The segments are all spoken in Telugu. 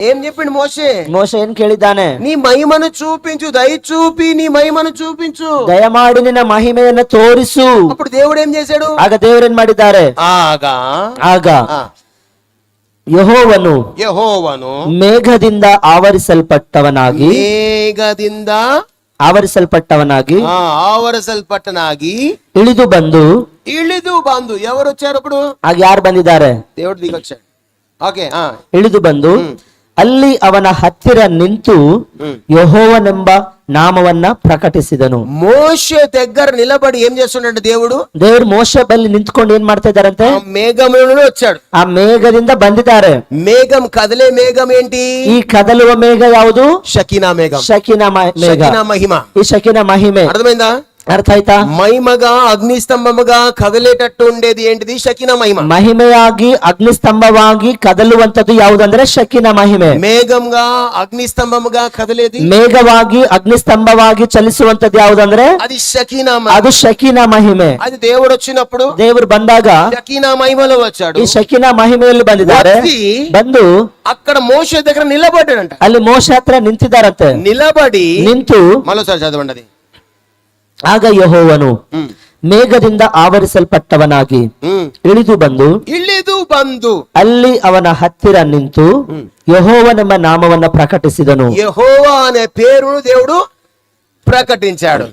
ಏನ್ ಏನ್ಪಿಡ್ ಮೋಶೆ? ಮೋಶೆ ಏನ್ ಕೇಳಿದ್ದಾನೆ? ನೀ ಮೈಮನು ಚೂಪು ದಯ್ ಚೂಪಿ ನೀ ಮೈಮನು ಚೂಪು ಭಯಮಾಡಿ ನಿನ್ನ ಮಹಿಮೆಯನ್ನು ತೋರಿಸು. ಅಪುಡು ದೇವಡೇನ್ ಆಗ ದೇವ್ರು ಏನ್ ಮಾಡಿದ್ದಾರೆ? ಆಗ ಆಗ ಆಹ್ ಯಹೋವನು ಯಹೋವನು ಮೇಘದಿಂದ ಆವರಿಸಲ್ಪಟ್ಟವನಾಗಿ ಮೇಘದಿಂದ ಆವರಿಸಲ್ಪಟ್ಟವನಾಗಿ ಹಾ ಆವರಿಸಲ್ಪಟ್ಟನಾಗಿ ಇಳಿದು ಬಂದು ಇಳಿದು ಬಂದು. ಎವರು ಚಾರೋಕುಡು ಆಗ ಯಾರು ಬಂದಿದ್ದಾರೆ? ದೇವ್ರು ದೀಗಷೆ ಓಕೆ ಹಾ ಇಳಿದು ಬಂದು ಅಲ್ಲಿ ಅವನ ಹತ್ತಿರ ನಿಂತು ಹ್ಮ್. ಯಹೋವನೆಂಬ ನಾಮವನ್ನ ಪ್ರಕಟಿಸಿದನು మోషే దగ్గర నిలబడి ఏం చేస్తున్నాడు దేవుడు ದೇವರು ಮೋಶ ಬಲ್ಲಿ ನಿಂತ್ಕೊಂಡು ಏನ್ ಮಾಡ್ತಾ ಇದ್ದಾರಂತೆ ఆ మేఘంలో వచ్చాడు ಆ ಮೇಘದಿಂದ ಬಂದಿದ್ದಾರೆ మేఘం కదిలే మేఘం ఏంటి ಈ కదలువ ಮೇಘ ಯಾವುದು షకీనా మేఘం ಶಕಿನ ಮ- ಮೇಘ షకీనా మహిమ ಈ ಶಕಿನ ಮಹಿಮೆ అర్థమైందా ಅರ್ಥ ಆಯ್ತಾ మహిమగా అగ్నిస్తంభముగా కదిలేటట్టు ఉండేది ఏంటిది షకీనా మహిమ ಮಹಿಮೆಯಾಗಿ ಅಗ್ನಿಸ್ತಂಭವಾಗಿ ಕದಲುವಂತದ್ದು ಯಾವುದಂದ್ರೆ ಶಕಿನ ಮಹಿಮೆ మేఘంగా అగ్నిస్తంభముగా కదిలేది ಮೇಘವಾಗಿ ಅಗ್ನಿಸ್ತಂಭವಾಗಿ ಚಲಿಸುವಂತದ್ದು ಯಾವುದಂದ್ರೆ అది షకీనా మహిమ. ಅದು ಶಕಿನ ಮಹಿಮೆ అది దేవుడు వచ్చినప్పుడు ದೇವರು ಬಂದಾಗ షకీనా మహిమలో వచ్చాడు ಈ ಶಕಿನ ಮಹಿಮೆಯಲ್ಲಿ ಬಂದಿದ್ದಾರೆ వచ్చి ಬಂದು అక్కడ మోషే దగ్గర నిలబడ్డాడంట ಅಲ್ಲಿ ಮೋಶ ಹತ್ರ ನಿಂತಿದ್ದಾರಂತೆ నిలబడి ನಿಂತು మరోసారి చదవండి అది ಆಗ ಯಹೋವನು ఉమ్, ಮೇಘದಿಂದ ಆವರಿಸಲ್ಪಟ್ಟವನಾಗಿ ఉమ్. ಇಳಿದು ಬಂದು ఇల్లిదు బంధు ಅಲ್ಲಿ ಅವನ ಹತ್ತಿರ ನಿಂತು ಯಹೋವನೆಂಬ ನಾಮವನ್ನ ಪ್ರಕಟಿಸಿದನು యెహోవా అనే పేరును దేవుడు ప్రకటించాడు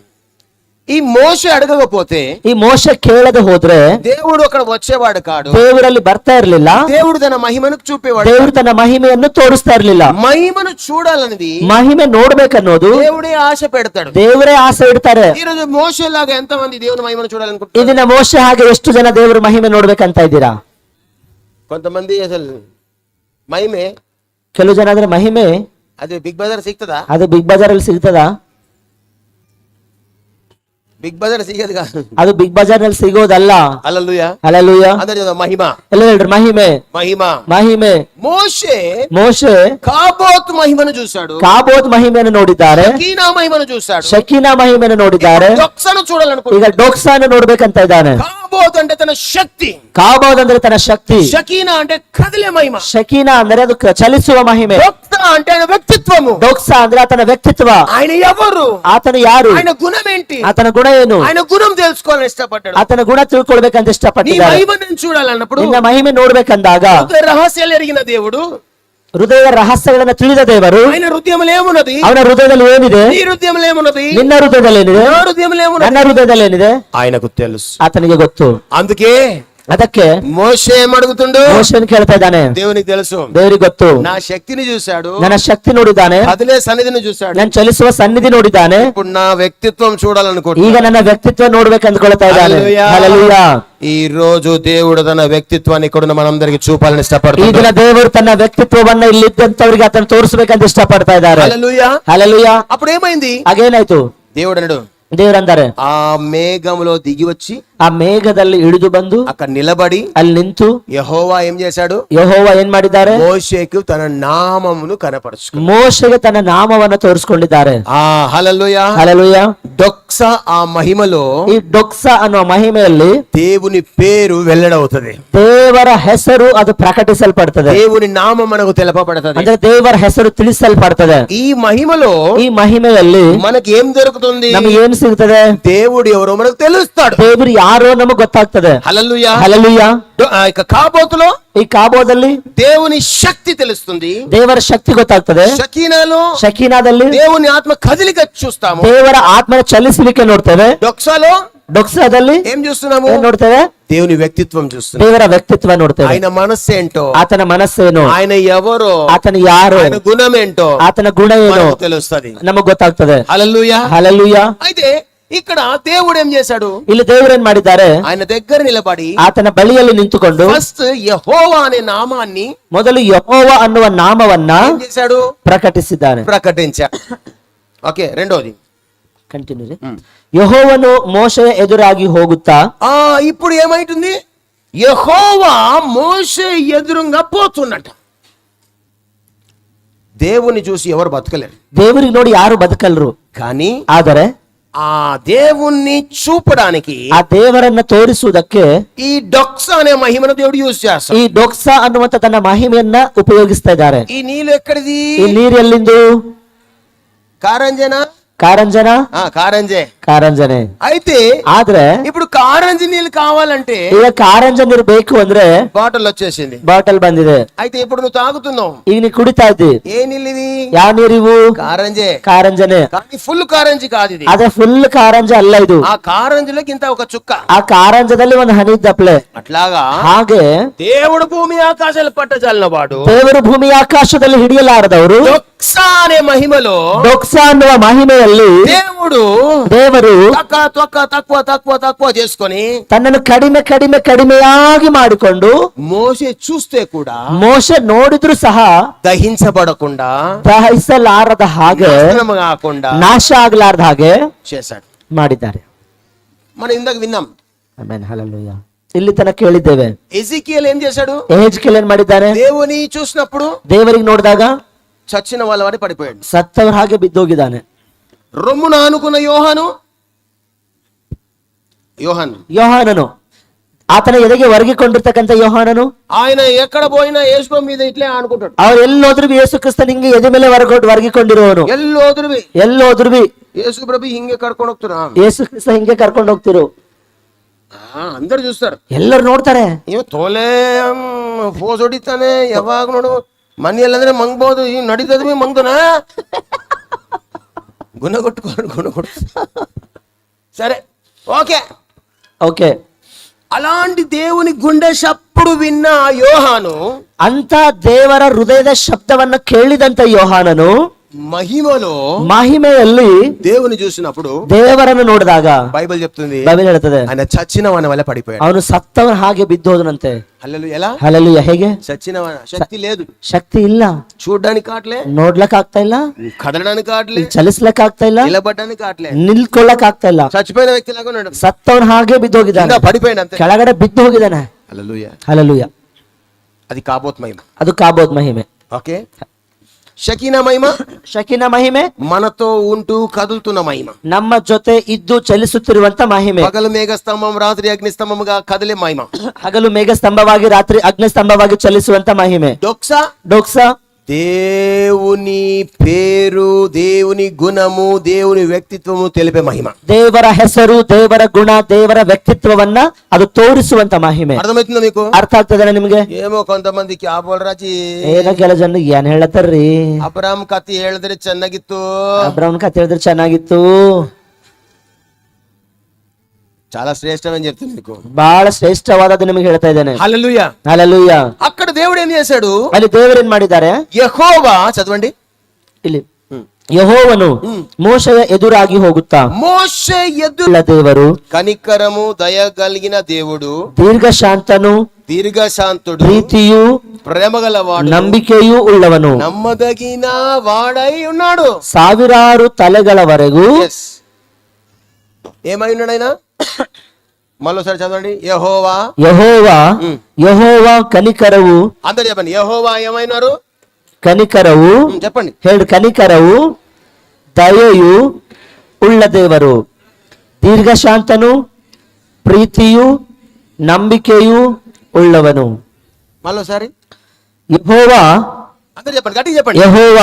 ఈ మోషే అడగకపోతే ಈ ಮೋಶ ಕೇಳದೆ ಹೋದ್ರೆ దేవుడు అక్కడ వచ్చేవాడు కాడు ದೇವರಲ್ಲಿ ಬರ್ತಾ ಇರ್ಲಿಲ್ಲ దేవుడు తన మహిమను చూపేవాడు ದೇವರು ತನ್ನ ಮಹಿಮೆಯನ್ನು ತೋರಿಸ್ತಾ ಇರ್ಲಿಲ್ಲ మహిమను చూడాలనేది ಮಹಿಮೆ ನೋಡ್ಬೇಕನ್ನೋದು దేవుడే ఆశ పెడతాడు ದೇವರೇ ಆಸೆ ಇಡ್ತಾರೆ ఈ రోజు మోషేలాగా ఎంత మంది దేవుని మహిమను ಈ చూడాలనుకుంటున్నారు ದಿನ ಮೋಶ ಹಾಗೆ ಎಷ್ಟು ಜನ ದೇವರ ಮಹಿಮೆ ನೋಡ್ಬೇಕಂತ ಇದ್ದೀರಾ కొంతమంది అసలు మహిమే ಕೆಲವು ಜನ ಅಂದ್ರೆ ಮಹಿಮೆ అది బిగ్ బజార్ సిక్తదా ಅದು ಬಿಗ್ ಬಜಾರ್ ಅಲ್ಲಿ ಸಿಗ್ತದ బిగ్ బజార్ సిగదు కాదు ಅದು ಬಿಗ್ ಬಜಾರ್ ನಲ್ಲಿ ಸಿಗೋದಲ್ಲ అల్లలుయ ಅಲ್ಲೂಯ అందరు చదువు, మహిమ ಎಲ್ಲ ಹೇಳ್ರಿ ಮಹಿಮೆ మహిమ ಮಹಿಮೆ మోషే ಮೋಶೆ కాబోత్ మహిమను చూశాడు ಕಾಬೋದ್ ಮಹಿಮೆಯನ್ನು ನೋಡಿದ್ದಾರೆ కీనా మహిమను చూశాడు ಶಕೀನಾ ಮಹಿಮೆಯನ್ನು ನೋಡಿದ್ದಾರೆ దొక్సను చూడాలనుకుంటున్నాడు ಈಗ ಡೋಕ್ಸಾನ ನೋಡ್ಬೇಕಂತ ಇದ್ದಾನೆ కాబోత్ అంటే తన శక్తి ಕಾಬೋದ್ ಅಂದ್ರೆ ತನ್ನ ಶಕ್ತಿ షకీనా అంటే కదిలే మహిమ ಶಕೀನಾ ಅಂದ್ರೆ ಅದು ಕ- ಚಲಿಸುವ ಮಹಿಮೆ దొక్స అంటే ఆయన వ్యక్తిత్వము ಡೋಕ್ಸಾ ಅಂದ್ರೆ ಆತನ ವ್ಯಕ್ತಿತ್ವ ఆయన ఎవరు ಆತನು ಯಾರು ఆయన గుణం ఏంటి ಆತನ ಗುಣ ಏನು ఆయన గుణం తెలుసుకోవాలని ఇష్టపడ్డాడు ಆತನ ಗುಣ ತಿಳ್ಕೊಳ್ಬೇಕಂತ నీ ಇಷ್ಟಪಟ್ಟಿದ್ದಾರೆ మహిమ నేను చూడాలన్నప్పుడు ನಿನ್ನ ಮಹಿಮೆ ನೋಡ್ಬೇಕಂದಾಗ హృదయ రహస్యాలు ఎరిగిన దేవుడు ಹೃದಯ ರಹಸ್ಯಗಳನ್ನ ತಿಳಿದ ದೇವರು ఆయన హృదయంలో ఏమున్నది ಅವನ ಹೃದಯದಲ್ಲಿ ಏನಿದೆ నీ హృదయంలో ఏమున్నది ನಿನ್ನ ಹೃದಯದಲ್ಲಿ ಏನಿದೆ నా హృదయంలో ఏమున్నది ನನ್ನ ಹೃದಯದಲ್ಲಿ ಏನಿದೆ ఆయనకు తెలుసు ಆತನಿಗೆ ಗೊತ್ತು అందుకే ಅದಕ್ಕೆ మోషే ఏమడుగుతుండు ಮೋಶನ್ ಕೇಳ್ತಾ ಇದ್ದಾನೆ దేవునికి తెలుసు ದೇವರಿಗೆ ಗೊತ್ತು నా శక్తిని చూశాడు ನನ್ನ ಶಕ್ತಿ ನೋಡಿದ್ದಾನೆ కదిలే సన్నిధిని చూశాడు ನಾನು ಚಲಿಸುವ ಸನ್ನಿಧಿ ನೋಡಿದ್ದಾನೆ ఇప్పుడు నా వ్యక్తిత్వం చూడాలనుకుంటున్నాడు ಈಗ ನನ್ನ ವ್ಯಕ್ತಿತ್ವ ನೋಡ್ಬೇಕಂದ್ಕೊಳ್ತಾ ಇದ್ದಾನೆ Hallelujah. ಹalleluya. ఈ రోజు దేవుడు తన వ్యక్తిత్వాన్ని ఇక్కడ మనందరికి చూపాలని ಈ ఇష్టపడుతున్నాడు ದಿನ ದೇವರು ತನ್ನ ವ್ಯಕ್ತಿತ್ವವನ್ನ ಇಲ್ಲಿದ್ದಂತವರಿಗೆ ಆತನ ತೋರಿಸ್ಬೇಕಂತ ಇಷ್ಟಪಡ್ತಾ ಇದ್ದಾರೆ హల్లెలూయా. ಹಲಲುಯ అప్పుడు ఏమైంది ಹಾಗೇನಾಯ್ತು దేవుడు అన్నాడు ದೇವರಂತಾರೆ ఆ మేఘంలో దిగి వచ్చి ಆ ಮೇಘದಲ್ಲಿ ಇಳಿದು ಬಂದು అక్కడ నిలబడి ಅಲ್ಲಿ ನಿಂತು యహోవా ఏం చేశాడు ಯಹೋವ ಏನ್ ಮಾಡಿದ್ದಾರೆ మోషేకు తన నామమును కనపరుచుకున్నాడు ಮೋಶೆಗೆ ತನ್ನ ನಾಮವನ್ನ ತೋರಿಸ್ಕೊಂಡಿದ್ದಾರೆ ఆ హల్లెలూయా ಹಲಲುಯ డొక్స ఆ మహిమలో ಈ ಡೊಕ್ಸ ಅನ್ನುವ ಮಹಿಮೆಯಲ್ಲಿ దేవుని పేరు వెల్లడవుతుంది ದೇವರ ಹೆಸರು ಅದು ಪ್ರಕಟಿಸಲ್ಪಡ್ತದೆ దేవుని నామం మనకు తెలపబడుతుంది ಅಂದ್ರೆ ದೇವರ ಹೆಸರು ತಿಳಿಸಲ್ಪಡ್ತದೆ ఈ మహిమలో ಈ ಮಹಿಮೆಯಲ್ಲಿ మనకి ఏం దొరుకుతుంది ನಮಗೆ ಏನ್ ಸಿಗ್ತದೆ దేవుడు ఎవరో మనకు తెలుస్తాడు ದೇವರು ಯಾರೋ ನಮಗ್ ಗೊತ್ತಾಗ್ತದೆ హల్లెలూయా ಹಲಲುಯ డొ- ఆ యొక్క కాబోతులో ಈ ಕಾಬೋದಲ್ಲಿ దేవుని శక్తి తెలుస్తుంది ದೇವರ ಶಕ್ತಿ ಗೊತ್ತಾಗ್ತದೆ షకీనాలో ಶಕೀನಾದಲ್ಲಿ దేవుని ఆత్మ కదిలిక చూస్తాము ದೇವರ ಆತ್ಮನ ಚಲಿಸಲಿಕ್ಕೆ ನೋಡ್ತೇವೆ డొక్సాలో ಡೊಕ್ಸಾದಲ್ಲಿ ఏం చూస్తున్నాము ಏನ್ ನೋಡ್ತೇವೆ దేవుని వ్యక్తిత్వం చూస్తున్నాం ದೇವರ ವ್ಯಕ್ತಿತ್ವ ನೋಡ್ತೇವೆ ఆయన మనస్సు ఏంటో ಆತನ ಮನಸ್ಸೇನು ఆయన ఎవరో ಆತನ ಯಾರು ఆయన గుణం ఏంటో ಆತನ ಗುಣ ಏನು మనకు తెలుస్తుంది ನಮಗ್ ಗೊತ್ತಾಗ್ತದೆ హల్లెలూయా ಹಲಲುಯ అయితే ఇక్కడ దేవుడు ఏం చేశాడు ಇಲ್ಲಿ ದೇವರೇನ್ ಮಾಡಿದ್ದಾರೆ ఆయన దగ్గర నిలబడి ಆತನ ಬಳಿಯಲ್ಲಿ ನಿಂತುಕೊಂಡು ఫస్ట్ యహోవా అనే నామాన్ని ಮೊದಲು ಯಹೋವ ಅನ್ನುವ ನಾಮವನ್ನ ఏం చేశాడు ಪ್ರಕಟಿಸಿದ್ದಾನೆ ప్రకటించాడు ఓకే రెండోది ಕಂಟಿನ್ಯೂ ಯಹೋವನು ಮೋಶೆಯ ಎದುರಾಗಿ ಹೋಗುತ್ತಾ ఆ ఇప్పుడు ఏమైతుంది యహోవా మోషే ఎదురుగా పోతున్నట దేవుని చూసి ఎవరు బతకలేరు ದೇವರಿಗೆ ನೋಡಿ ಯಾರು ಬದುಕಲ್ರು కానీ ಆದರೆ ఆ దేవుణ్ణి చూపడానికి ಆ ದೇವರನ್ನ ತೋರಿಸುವುದಕ್ಕೆ ఈ డొక్స అనే మహిమను దేవుడు యూజ్ చేస్తాడు ಈ ಡೊಕ್ಸ ಅನ್ನುವಂತ ತನ್ನ ಮಹಿಮೆಯನ್ನ ಉಪಯೋಗಿಸ್ತಾ ಇದ್ದಾರೆ ఈ నీళ్ళు ఎక్కడిది ಈ ನೀರು ಎಲ್ಲಿಂದು కారంజేనా ಕಾರಂಜನ ఆ, కారంజే ಕಾರಂಜನೆ అయితే ಆದ್ರೆ ఇప్పుడు కారంజి నీళ్ళు కావాలంటే ಈಗ ಕಾರಂಜ ನೀರು ಬೇಕು ಅಂದ್ರೆ బాటిల్ వచ్చేసింది ಬಾಟಲ್ ಬಂದಿದೆ అయితే ఇప్పుడు నువ్వు తాగుతున్నావు ಈಗ ನೀ ಕುಡಿತಾ ಇದ್ದಿ ఏ నీళ్ళు ఇది ಯಾವ ನೀರಿವು కారంజే ಕಾರಂಜನೆ కానీ ఫుల్ కారంజి కాదు ఇది ಅದೇ ఫుల్ ಕಾರಂಜ ಅಲ್ಲ ಇದು ఆ కారంజిలోకి ఇంత ఒక చుక్క ಆ ಕಾರಂಜದಲ್ಲಿ ಒಂದು ಹನಿ ದಪ್ಲೆ అట్లాగా ಹಾಗೆ దేవుడు భూమి ఆకాశాలు పట్టజాలిన వాడు ದೇವರು ಭೂಮಿ ಆಕಾಶದಲ್ಲಿ ಹಿಡಿಯಲಾರದವರು దొక్స అనే మహిమలో ಡೊಕ್ಸ ಅನ್ನುವ ಮಹಿಮೆಯಲ್ಲಿ దేవుడు ದೇವರು తక్కువ తక్కువ తక్కువ తక్కువ తక్కువ చేసుకొని ತನ್ನನ್ನು ಕಡಿಮೆ ಕಡಿಮೆ ಕಡಿಮೆಯಾಗಿ ಮಾಡಿಕೊಂಡು మోసే చూస్తే కూడా ಮೋಶ ನೋಡಿದ್ರು ಸಹ దహించబడకుండా ದಹಿಸಲಾರದ ಹಾಗೆ నాశనం కాకుండా ನಾಶ ಆಗ್ಲಾರ್ದ ಹಾಗೆ చేశాడు ಮಾಡಿದ್ದಾರೆ మనం ఇందాక విన్నాం ಆಮೇನ್ ಹಲ್ಲೆಲೂಯಾ. ಇಲ್ಲಿ ತನಕ ಕೇಳಿದ್ದೇವೆ ఎజికియల్ ఏం చేశాడు ಏಜ್ಕೆಲ್ ಏನ್ ಮಾಡಿದ್ದಾನೆ దేవుని చూసినప్పుడు ದೇವರಿಗೆ ನೋಡಿದಾಗ చచ్చిన వాళ్ళ వాడి పడిపోయాడు ಸತ್ತವರ ಹಾಗೆ ಬಿದ್ದೋಗಿದ್ದಾನೆ రొమ్మున ఆనుకున్న యోహాను యోహాన్ యోహానను ಆತನ ಎದೆಗೆ ಒರಗಿಕೊಂಡಿರ್ತಕ್ಕಂಥ ಯೋಹಾನನು? ఆయన ఎక్కడ పోయినా యేసు మీద ఇట్లే అనుకుంటాడు ಅವ್ರು ಎಲ್ಲೋದ್ರು ಯೇಸು ಕ್ರಿಸ್ತನ ಹಿಂಗೆ ಎದೆ ಮೇಲೆ ಹೊರಗೊಂಡು ಒರಗಿಕೊಂಡಿರುವವನು ಎಲ್ಲోదురు ಎಲ್ಲೋದ್ರು యేసు ప్రభు ಹಿಂಗೆ ಕರ್ಕೊಂಡು ಹೋಗ್ತಾರಾ? ಯೇಸು ಕ್ರಿಸ್ತ ಹಿಂಗೆ ಕರ್ಕೊಂಡು ಹೋಗ್ತಿರು. అందరు చూస్తారు ಎಲ್ಲರೂ ನೋಡ್ತಾರೆ. ಇವ ತೋಲೆ ಫೋಸ್ ಹೊಡಿತಾನೆ ಯಾವಾಗ ನೋಡು. ಮನೆಯಲ್ಲಂದ್ರೆ ಮಂಗ್ಬೋದು ಈ ನಡೀತದ್ವಿ ಮಂಗ್ತಾನ ಮಂಗ್ದನ ಗುಣ ಕೊಟ್ಟು ಗುಣ ಕೊಟ್ಟು సరే ఓకే ಓಕೆ అలాంటి దేవుని గుండె చప్పుడు విన్న ఆ యోహాను ಅಂತ ದೇವರ ಹೃದಯದ ಶಬ್ದವನ್ನ ಕೇಳಿದಂತ ಯೋಹಾನನು మహిమలో ಮಹಿಮೆಯಲ್ಲಿ దేవుని చూసినప్పుడు ದೇವರನ್ನು ನೋಡಿದಾಗ బైబిల్ చెప్తుంది ಬೈಬಲ್ ಹೇಳ್ತದೆ ఆయన చచ్చిన వన వల్ల పడిపోయాడు ಅವನು ಸತ್ತವನ ಹಾಗೆ ಬಿದ್ದೋದನಂತೆ అల్లెలు ఎలా ಹಲಲುಯ ಹೇಗೆ చచ్చిన వన శక్తి లేదు ಶಕ್ತಿ ಇಲ್ಲ చూడడానికి కావట్లే ನೋಡ್ಲಕ್ ಆಗ್ತಾ ಇಲ್ಲ కదలడానికి కావట్లే ಚಲಿಸ್ಲಕ್ ಆಗ್ತಾ ಇಲ್ಲ నిలబడడానికి కావట్లే ನಿಲ್ಕೊಳ್ಳಕ್ ಆಗ್ತಾ ಇಲ್ಲ చచ్చిపోయిన వ్యక్తిలాగా ఉన్నాడు ಸತ್ತವನ ಹಾಗೆ ಬಿದ್ದೋಗಿದ್ದಾನೆ ఇంకా పడిపోయాడు అంతే ಕೆಳಗಡೆ ಬಿದ್ದು ಹೋಗಿದ್ದಾನೆ హల్లెలూయా ಹಲಲುಯ అది కాబోత్ మహిమ ಅದು ಕಾಬೋದ್ ಮಹಿಮೆ ఓకే షకీనా మహిమ ಶಕಿನ ಮಹಿಮೆ మనతో ఉంటూ కదులుతున్న మహిమ ನಮ್ಮ ಜೊತೆ ಇದ್ದು ಚಲಿಸುತ್ತಿರುವಂತ ಮಹಿಮೆ పగలు మేఘ స్తంభం రాత్రి అగ్ని స్తంభముగా కదిలే మహిమ ಹಗಲು ಮೇಘ ಸ್ತಂಭವಾಗಿ ರಾತ್ರಿ ಅಗ್ನಿ ಸ್ತಂಭವಾಗಿ ಚಲಿಸುವಂತ ಮಹಿಮೆ డొక్సా ಡೋಕ್ಸ దేవుని పేరు దేవుని గుణము దేవుని వ్యక్తిత్వము తెలిపే మహిమ ದೇವರ ಹೆಸರು ದೇವರ ಗುಣ ದೇವರ ವ್ಯಕ್ತಿತ್ವವನ್ನ ಅದು ತೋರಿಸುವಂತ ಮಹಿಮೆ అర్థమవుతుందా మీకు ಅರ್ಥ ಆಗ್ತದೆ ನಿಮ್ಗೆ ఏమೋ కొంతమంది క్యాబోల్ రాజಿ ಏನ ಕೆಲ ಜನ ಏನ್ ಹೇಳತ್ತಾರ್ರಿ ಅಬ್ರಾಮ್ ಕತ್ತಿ ಹೇಳಿದ್ರೆ ಚೆನ್ನಾಗಿತ್ತು ಅಬ್ರಹ್ಮನ್ ಕತೆ ಹೇಳಿದ್ರೆ ಚೆನ್ನಾಗಿತ್ತು చాలా శ్రేష్టమని చెప్తుంది మీకు ಬಹಳ ಶ್ರೇಷ್ಠವಾದದ್ದು ನಿಮಗೆ ಹೇಳ್ತಾ ಇದ್ದೇನೆ హల్లెలూయా ಅಲ್ಲೂಯ್ಯ అక్కడ దేవుడు ఏం చేశాడు ಅಲ್ಲಿ ದೇವರೇನ್ ಮಾಡಿದ್ದಾರೆ యెహోవా చదవండి ಇಲ್ಲಿ ಯಹೋವನು ಮೋಶೆಯ ಎದುರಾಗಿ ಹೋಗುತ್ತಾ మోషే ఎదురు ಉಳ್ಳ ದೇವರು కనికరము దయ కలిగిన దేవుడు ದೀರ್ಘಶಾಂತನು దీర్ఘశాంతుడు ಪ್ರೀತಿಯು ప్రేమగలవాడు ನಂಬಿಕೆಯೂ ಉಳ್ಳವನು నమ్మదగిన వాడై ఉన్నాడు ಸಾವಿರಾರು ತಲೆಗಳವರೆಗೂ ఎస్ ఏమై ఉన్నాడు ఆయన మళ్ళీసారి చదవండి యహోవా ಯಹೋವ ಯಹೋವ ಕನಿಕರವು అందరు చెప్పండి యహోవా ఏమైనారు ಕನಿಕರವು ఉమ్, చెప్పండి ಹೇಳಿ ಕನಿಕರವು ದಯೆಯು ಉಳ್ಳ ದೇವರು ದೀರ್ಘಶಾಂತನು ಪ್ರೀತಿಯು ನಂಬಿಕೆಯು ಉಳ್ಳವನು మళ్ళీసారి ಯಹೋವ అందరు చెప్పండి గట్టిగా చెప్పండి ಯಹೋವ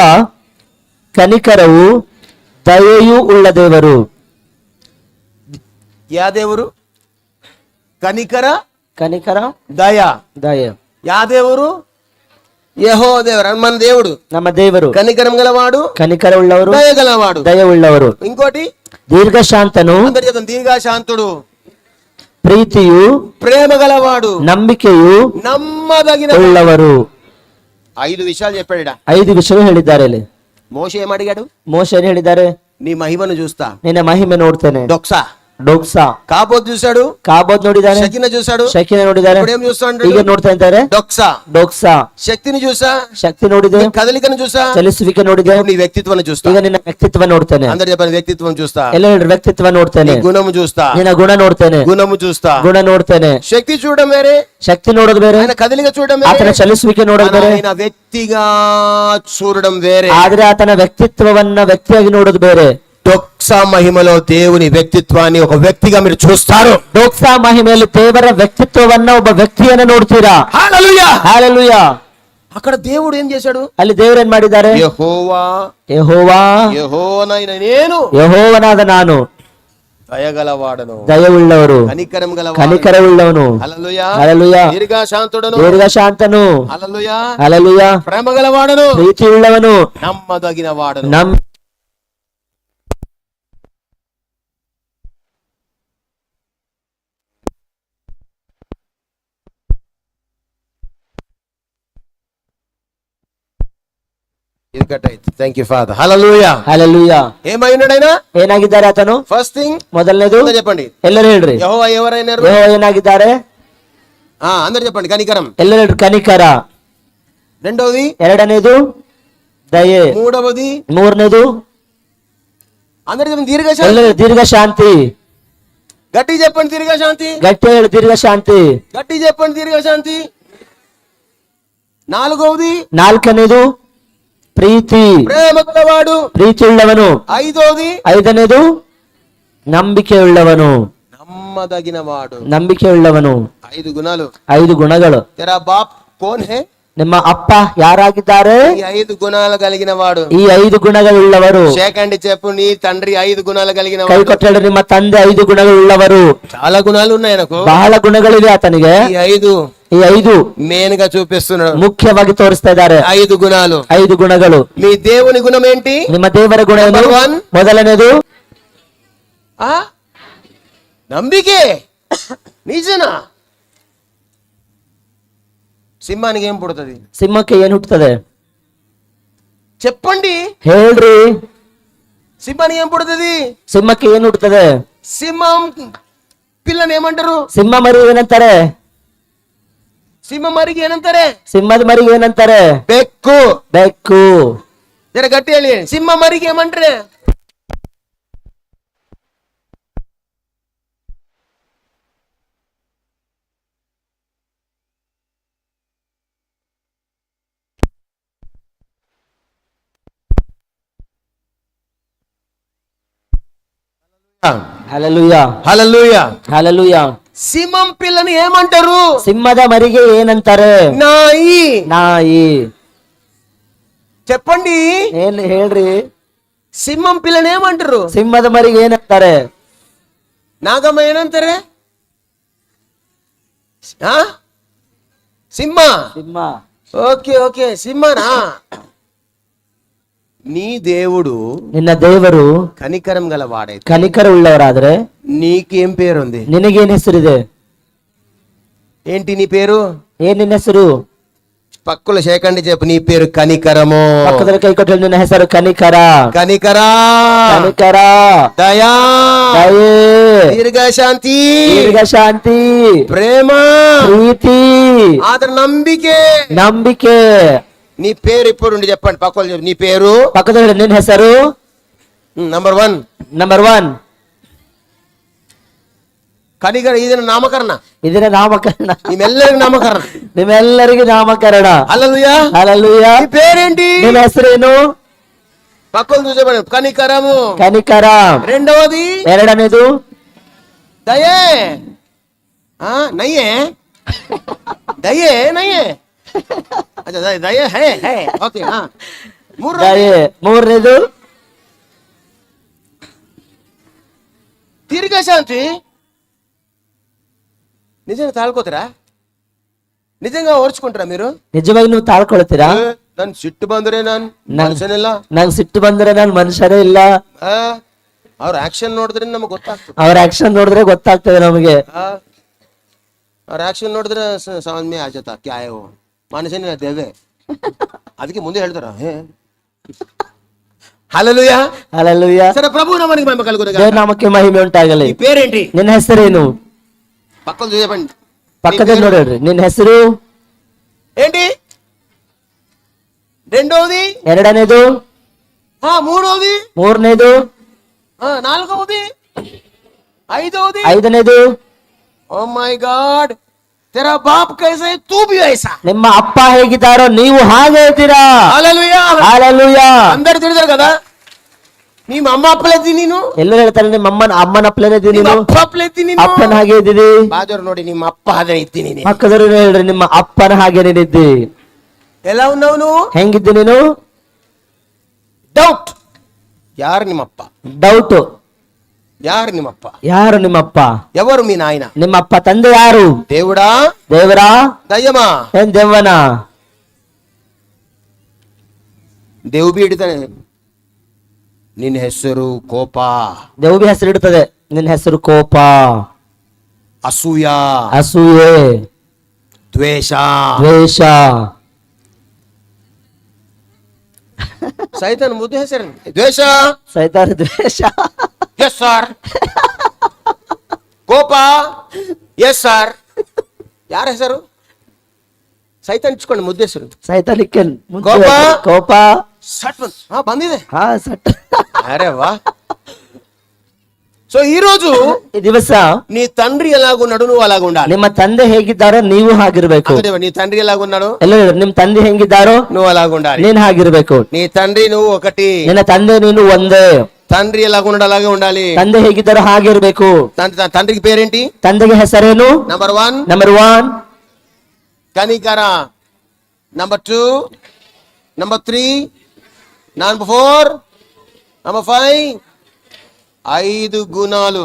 ಕನಿಕರವು ದಯೆಯು ಉಳ್ಳ ದೇವರು యా దేవురు కనికర ಕನಿಕರ దయ ದಯ యా దేవురు యహో దేవుడు అని మన దేవుడు ನಮ್ಮ ದೇವರು కనికరం గలవాడు ಕನಿಕರ ಉಳ್ಳವರು దయ గలవాడు ದಯ ಉಳ್ಳವರು ఇంకోటి ದೀರ್ಘಶಾಂತನು అందరు చెప్పండి దీర్ఘశాంతుడు ಪ್ರೀತಿಯು ప్రేమ గలవాడు ನಂಬಿಕೆಯು నమ్మదగిన ಉಳ್ಳವರು ఐదు విషయాలు చెప్పాడు ఈడ. ಐದು ವಿಷಯ ಹೇಳಿದ್ದಾರೆ ಇಲ್ಲಿ మోషే ఏమడిగాడు ಮೋಶ ಏನ್ ಹೇಳಿದ್ದಾರೆ నీ మహిమను చూస్తా ನಿನ್ನ ಮಹಿಮೆ ನೋಡ್ತೇನೆ డొక్సా ಡೋಕ್ಸಾ కాపోత్ చూశాడు ಕಾಬೋದ್ ನೋಡಿದ್ದಾನೆ శకిన చూశాడు ಶಕಿನ ನೋಡಿದ್ದಾರೆ ఇప్పుడు ఏం చూస్తాడు ಈಗ ನೋಡ್ತಾ ಇದ್ದಾರೆ డొక్సా ಡೋಕ್ಸಾ శక్తిని చూసా ಶಕ್ತಿ ನೋಡಿದೆ నీ కదలికను చూసా ಚಲಿಸುವಿಕೆ ನೋಡಿದೆ ఇప్పుడు నీ వ్యక్తిత్వాన్ని చూస్తా ಈಗ ನಿನ್ನ ವ್ಯಕ್ತಿತ್ವ ನೋಡ್ತೇನೆ అందరు చెప్పండి వ్యక్తిత్వం చూస్తా ಎಲ್ಲ ಹೇಳ್ರಿ ವ್ಯಕ್ತಿತ್ವ ನೋಡ್ತೇನೆ నీ గుణము చూస్తా ನಿನ್ನ ಗುಣ ನೋಡ್ತೇನೆ గుణము చూస్తా ಗುಣ ನೋಡ್ತೇನೆ శక్తి చూడడం వేరే ಶಕ್ತಿ ನೋಡೋದು ಬೇರೆ ఆయన కదలిక చూడడం ಆತನ వేరే ಚಲಿಸುವಿಕೆ ನೋಡೋದು ಬೇರೆ ఆయన వ్యక్తిగా చూడడం వేరే ಆದ್ರೆ ಆತನ ವ್ಯಕ್ತಿತ್ವವನ್ನ ವ್ಯಕ್ತಿಯಾಗಿ ನೋಡೋದು ಬೇರೆ డొక్సా మహిమలో దేవుని వ్యక్తిత్వాన్ని ఒక వ్యక్తిగా మీరు చూస్తారు ಡೋಕ್ಸಾ ಮಹಿಮೆಯಲ್ಲಿ ದೇವರ ವ್ಯಕ್ತಿತ್ವವನ್ನ ಒಬ್ಬ ವ್ಯಕ್ತಿಯನ್ನ ನೋಡ್ತೀರಾ హల్లెలూయా ಹಾಲೆಲೂಯ అక్కడ దేవుడు ఏం చేశాడు ಅಲ್ಲಿ ದೇವರೇನ್ ಮಾಡಿದ್ದಾರೆ యెహోవా ಯಹೋವಾ యెహోవనైన నేను ಯಹೋವನಾದ ನಾನು దయగలవాడను ದಯವುಳ್ಳವರು కనికరం గలవాడు ಕನಿಕರವುಳ್ಳವನು హల్లెలూయా హల్లెలూయా దీర్ఘశాంతుడను ದೀರ್ಘಶಾಂತನು హల్లెలూయా ಅಲಲುಯ ప్రేమ గలవాడను ಪ್ರೀತಿಯುಳ್ಳವನು నమ్మదగిన వాడను ನಮ್ కట్ థ్యాంక్ యూ ఫాదర్ ఏమై ఉన్నాడైనా? అతను? ఫస్ట్ థింగ్ మొదలనేదు? చెప్పండి. ఆ చెప్పండి. కనికరం. ఎల్లరేడు కనికర. రెండవది ఎరడనేదు? దయే. మూడవది మూరనేదు అందరు చెప్పండి. గట్టి చెప్పండి దీర్ఘ శాంతి గట్టి దీర్ఘ శాంతి గట్టి చెప్పండి దీర్ఘ శాంతి నాలుగవది నాలుగు ಪ್ರೀತಿ ప్రేమ గలవాడు ಪ್ರೀತಿಯುಳ್ಳವನು ఐదవది ಐದನೇದು ನಂಬಿಕೆಯುಳ್ಳವನು నమ్మదగిన వాడు ನಂಬಿಕೆಯುಳ್ಳವನು ఐదు గుణాలు ಐದು ಗುಣಗಳು తెరా బాప్ కోన్ హే ನಿಮ್ಮ ಅಪ್ಪ ಯಾರಾಗಿದ್ದಾರೆ ఈ ఐదు గుణాలు కలిగిన వాడు ಈ ಐದು ಗುಣಗಳುಳ್ಳವರು సేకండి చెప్పు నీ తండ్రి ఐదు గుణాలు కలిగిన ಕೈ వాడు ಕೊಟ್ಟರೆ ನಿಮ್ಮ ತಂದೆ ಐದು ಗುಣಗಳುಳ್ಳವರು చాలా గుణాలు ఉన్నాయి నాకు ಬಹಳ ಗುಣಗಳಿವೆ ಆತನಿಗೆ ఈ ఐదు ಈ ಐದು మెయిన్ గా చూపిస్తున్నాడు ಮುಖ್ಯವಾಗಿ ತೋರಿಸ್ತಾ ಇದ್ದಾರೆ ఐదు గుణాలు ಐದು ಗುಣಗಳು మీ దేవుని గుణం ఏంటి ನಿಮ್ಮ ದೇವರ ಗುಣ ಏನು Number one. ಮೊದಲನೇದು ఆ నంబికే నిజనా సింహానికి ఏం పుడుతుంది ಸಿಂಹಕ್ಕೆ ಏನ್ ಹುಟ್ಟುತ್ತದೆ చెప్పండి ಹೇಳ್ರಿ సింహానికి ఏం పుడుతుంది ಸಿಂಹಕ್ಕೆ ಏನ್ ಹುಟ್ಟುತ್ತದೆ సింహం పిల్లని ఏమంటారు ಸಿಂಹ ಮರಿ ಏನಂತಾರೆ ಸಿಂಹ ಮರಿಗೆ ಏನಂತಾರೆ? ಸಿಂಹದ ಮರಿಗೆ ಏನಂತಾರೆ? ಬೆಕ್ಕು. ಬೆಕ್ಕು. ಜರ ಗಟ್ಟಿ ಹೇಳಿ. ಸಿಂಹ ಮರಿಗೆ ಏಮಂಟ್ರೆ ಹಲಲುಯ್ಯ ಹಲಲುಯ್ಯ ಹಲಲುಯ್ಯ సింహం పిల్లని ఏమంటారు ಸಿಂಹದ ಮರಿಗೆ ಏನಂತಾರೆ నాయి ನಾಯಿ చెప్పండి ಏನ್ ಹೇಳ್ರಿ సింహం పిల్లని ఏమంటారు ಸಿಂಹದ ಮರಿಗೆ ಏನಂತಾರೆ నాగమ్మ ఏనంటారే ఆ? సింహ ಸಿಂಹ ఓకే ఓకే సింహనా నీ దేవుడు ನಿನ್ನ ದೇವರು కనికరం గల వాడైతే ಕನಿಕರ ಉಳ್ಳವರಾದ್ರೆ నీకేం పేరుంది ನಿನಗೇನ್ ಹೆಸರಿದೆ ఏంటి నీ పేరు ಏನ್ ನಿನ್ನ ಹೆಸರು పక్కుల శేఖండి చెప్పు నీ పేరు కనికరము ಪಕ್ಕದಲ್ಲಿ ಕೈ ಕೊಟ್ಟರೆ ನಿನ್ನ ಹೆಸರು ಕನಿಕರ కనికరా ಕನಿಕರ దయా ದಯೆ దీర్ఘశాంతి ದೀರ್ಘ ಶಾಂತಿ ప్రేమ ಪ್ರೀತಿ అతని నంబికే ನಂಬಿಕೆ నీ పేరు ఇప్పుడు ఉండి చెప్పండి పక్కలు చెప్పు నీ పేరు ಪಕ್ಕದಲ್ಲಿ ನಿನ್ನ ಹೆಸರು నంబర్ వన్ ನಂಬರ್ ಒನ್ కనికర ఇది నామకరణ ಇದರ ನಾಮಕರಣ నిమ్మెల్లరికి నామకరణ ನಿಮ್ಮೆಲ್ಲರಿಗೂ ನಾಮಕರಣ అల్లలుయా ಅಲಲುಯ నీ పేరేంటి ನಿನ್ನ ಹೆಸರೇನು పక్కలు చూసేపండి కనికరము ಕನಿಕರ రెండవది ಎರಡನೇದು దయే ఆ, నయ్యే దయే నయ్యే ಮೂರನೇದು? ಅದೇ, ಶಾಂತಿ. నిజంగా తాళుకోతారా నిజంగా ఓర్చుకుంటారా ಮೀರು? ನಿಜವಾಗಿ ನೀವು ತಾಳ್ಕೊಳ್ತೀರಾ? ನನ್ ಸಿಟ್ಟು ಬಂದ್ರೆ ನಾನು ಮನುಷ್ಯನಿಲ್ಲ. ಸಿಟ್ಟು ಬಂದ್ರೆ ನಾನು ಮನುಷ್ಯರೇ ಇಲ್ಲ. ಅವ್ರ ಆಕ್ಷನ್ ನೋಡಿದ್ರೆ ನಮಗೆ ಗೊತ್ತಾಗ್ತದೆ. ಅವ್ರ ಆಕ್ಷನ್ ನೋಡಿದ್ರೆ ಗೊತ್ತಾಗ್ತದೆ ನಮಗೆ. ಆ, ಅವ್ರ ಆಕ್ಷನ್ ನೋಡಿದ್ರೆ ಸ- ಸಮಜ್ ಮನುಷ್ಯನ ದೇವೆ ಅದಕ್ಕೆ ಮುಂದೆ ಹೇಳ್ತಾರ ಹೇ హల్లెలూయా ಅಲಲುಯ సరే ప్రభు నామానికి మహిమ కలుగునుగా ದೇವ್ರ ನಾಮಕ್ಕೆ ಮಹಿಮೆ ಉಂಟಾಗಲಿ ఈ పేరేంటి ನಿನ್ನ ಹೆಸರೇನು పక్కన చూసేపండి ಪಕ್ಕದಲ್ಲಿ ನೋಡ್ರಿ ನಿನ್ನ ಹೆಸರು ఏంటి రెండవది ಎರಡನೇದು ఆ మూడవది ಮೂರನೇದು ఆ నాలుగవది ఐదవది ಐದನೇದು ఓ మై గాడ్ तेरा बाप कैसे है? तू भी ऐसा ನಿಮ್ಮ ಅಪ್ಪ ಹೇಗಿದ್ದಾರೋ ನೀವು ಹಾಗೆ ಇದ್ದೀರಾ? హల్లెలూయా ಹಾಲೆಲುಯ అందరు తిడతారు కదా? నీ మా అమ్మ అప్పలేదు నేను ಎಲ್ಲರೂ ಹೇಳ್ತಾರೆ ನಿಮ್ಮ ಅಮ್ಮನ ಅಮ್ಮನ ಅಪ್ಪಲೇನೆ ಇದ್ದೀರಿ ನಿಮ್ಮ ಅಪ್ಪ ನೀವು ಅಪ್ಪలేదు నేను ಅಪ್ಪನ ಹಾಗೆ ಇದ್ದೀರಿ? బాదోరు ನೋಡಿ ನಿಮ್ಮ ಅಪ್ಪ ಹಾಗೆ ಇದ್ದೀನಿ ನೀನು. నేను ಪಕ್ಕದವರು ಹೇಳ್ರಿ ನಿಮ್ಮ ಅಪ್ಪನ ಹಾಗೆ ನೀನಿದ್ದಿ ఎలా ఉన్నావు ಹೆಂಗಿದ್ದೀನಿ ನೀನು? ಡೌಟ್ ಯಾರು ನಿಮ್ಮ ಅಪ್ಪ? ಡೌಟ್ ಯಾರು ನಿಮ್ಮಪ್ಪ ಯಾರು ನಿಮ್ಮಪ್ಪ ఎవరు మీ నాయన ನಿಮ್ಮಪ್ಪ ತಂದೆ ಯಾರು దేవుడా ದೇವರಾ దయ్యమా ಏನ್ ದೆವ್ವನ ದೇವ್ ಬೀಡ್ತಾನೆ ನಿನ್ನ ಹೆಸರು ಕೋಪ ದೇವ್ಬಿ ಹೆಸರು ಇಡ್ತದೆ ನಿನ್ನ ಹೆಸರು ಕೋಪ ಅಸೂಯ ಅಸೂಯೆ ದ್ವೇಷ ದ್ವೇಷ ಸೈತನ್ ಮುದ್ದು ಹೆಸರು ದ್ವೇಷ ಸೈತಾನ ದ್ವೇಷ ಎಸ್ ಸರ್ ಕೋಪ ಎಸ್ ಸರ್ ಯಾರ ಹೆಸರು ಸೈತನ್ ಇಟ್ಕೊಂಡು ಮುದ್ದೆ ಹೆಸರು ಸೈತಾನಿಕ್ಕೆ ಮುಂದೆ ಕೋಪ? ಕೋಪ ಸಟ್ ಬಂದ್ ಹಾ ಬಂದಿದೆ ಹಾ ಸಟ್ అరే వా సో ఈ రోజు ಈ ದಿವಸ నీ తండ్రి ఎలాగున్నాడు నువ్వు అలాగ ఉండాలి ನಿಮ್ಮ ತಂದೆ ಹೇಗಿದ್ದಾರೋ ನೀವು ಹಾಗಿರ್ಬೇಕು అందుకే నీ తండ్రి ఎలాగున్నాడు ಎಲ್ಲ ನಿಮ್ ತಂದೆ ಹೆಂಗಿದ್ದಾರೋ నువ్వు అలాగ ఉండాలి ನೀನ್ ಹಾಗಿರ್ಬೇಕು నీ తండ్రి నువ్వు ఒకటి ನಿನ್ನ ತಂದೆ ನೀನು ಒಂದೇ తండ్రి ఎలాగున్నాడు అలాగే ఉండాలి ತಂದೆ ಹೇಗಿದ್ದಾರೋ ಹಾಗಿರ್ಬೇಕು తండ్రి తన తండ్రికి పేరేంటి ತಂದೆಗೆ ಹೆಸರೇನು number one number one కనికర number two number three number four number five ఐదు గుణాలు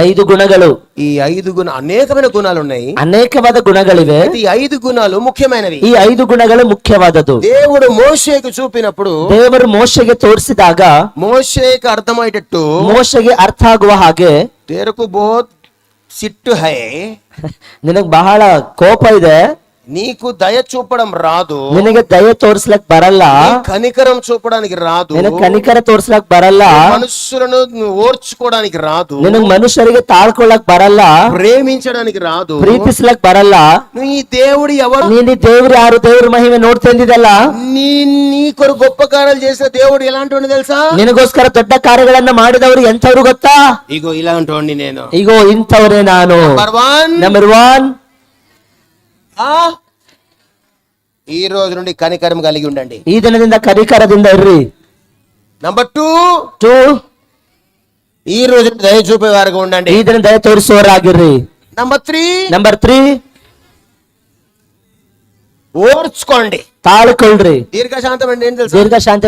ఐదు గుణగలు ఈ ఐదు గుణ అనేకమైన గుణాలు ఉన్నాయి అనేకವಾದ గుణಗಳಿವೆ ఈ ఐదు గుణాలు ముఖ్యమైనవి ఈ ఐదు గుణಗಳು ಮುಖ್ಯವಾದದ್ದು దేవుడు మోషేకు చూపినప్పుడు ದೇವರು ಮೋಶೆಗೆ ತೋರಿಸಿದಾಗ ಮೋಶೆಗೆ ಅರ್ಥಮಾಯಿಟಟ್ಟು ಮೋಶೆಗೆ ಅರ್ಥ ಆಗುವ ಹಾಗೆ ತೇರಕು ಬಹುತ್ ಸಿಟ್ಟು ಹೈ ನಿನಗೆ ಬಹಳ ಕೋಪ ಇದೆ నీకు దయ చూపడం రాదు ನಿನಗೆ ದಯೆ ತೋರಿಸ್ಲಕ್ ಬರಲ್ಲ నీ కనికరం చూపడానికి రాదు ನಿನಗ್ ಕನಿಕರ ತೋರಿಸ್ಲಕ್ ಬರಲ್ಲ మనుషులను నువ్వు ఓర్చుకోవడానికి రాదు ನಿನಗ್ ಮನುಷ್ಯರಿಗೆ ತಾಳ್ಕೊಳಕ್ ಬರಲ್ಲ ప్రేమించడానికి రాదు ಪ್ರೀತಿಸ್ಲಕ್ ಬರಲ್ಲ నువ్వు ఈ దేవుడు ఎవరు ನೀನ್ ಈ ದೇವ್ರು ಯಾರು ದೇವ್ರ ಮಹಿಮೆ ನೋಡ್ತಂದಿದಲ್ಲ నీ నీ కొరకు గొప్ప కార్యాలు చేసిన దేవుడు ఎలాంటి తెలుసా ನಿನಗೋಸ್ಕರ ದೊಡ್ಡ ಕಾರ್ಯಗಳನ್ನ ಮಾಡಿದವರು ಎಂಥವ್ರು ಗೊತ್ತಾ ఇగో ఇలాంటి వాడిని నేను ಈಗೋ ಇಂಥವ್ರೇ ನಾನು నంబర్ వన్ ನಂಬರ್ ಒನ್ ఆ ఈ రోజు నుండి కనికరం కలిగి ఉండండి ಈ ದಿನದಿಂದ ಕನಿಕರದಿಂದ ಇರ್ರಿ నంబర్ టూ ಟೂ ఈ రోజు నుండి దయ చూపే వారుగా ఉండండి ಈ ದಿನ ದಯ ತೋರಿಸುವವರಾಗಿರ್ರಿ నంబర్ త్రీ ನಂಬರ್ ತ್ರೀ ఓర్చుకోండి ತಾಳ್ಕೊಳ್ರಿ దీర్ఘశాంతం అంటే ఏం తెలుసు ದೀರ್ಘ ಶಾಂತ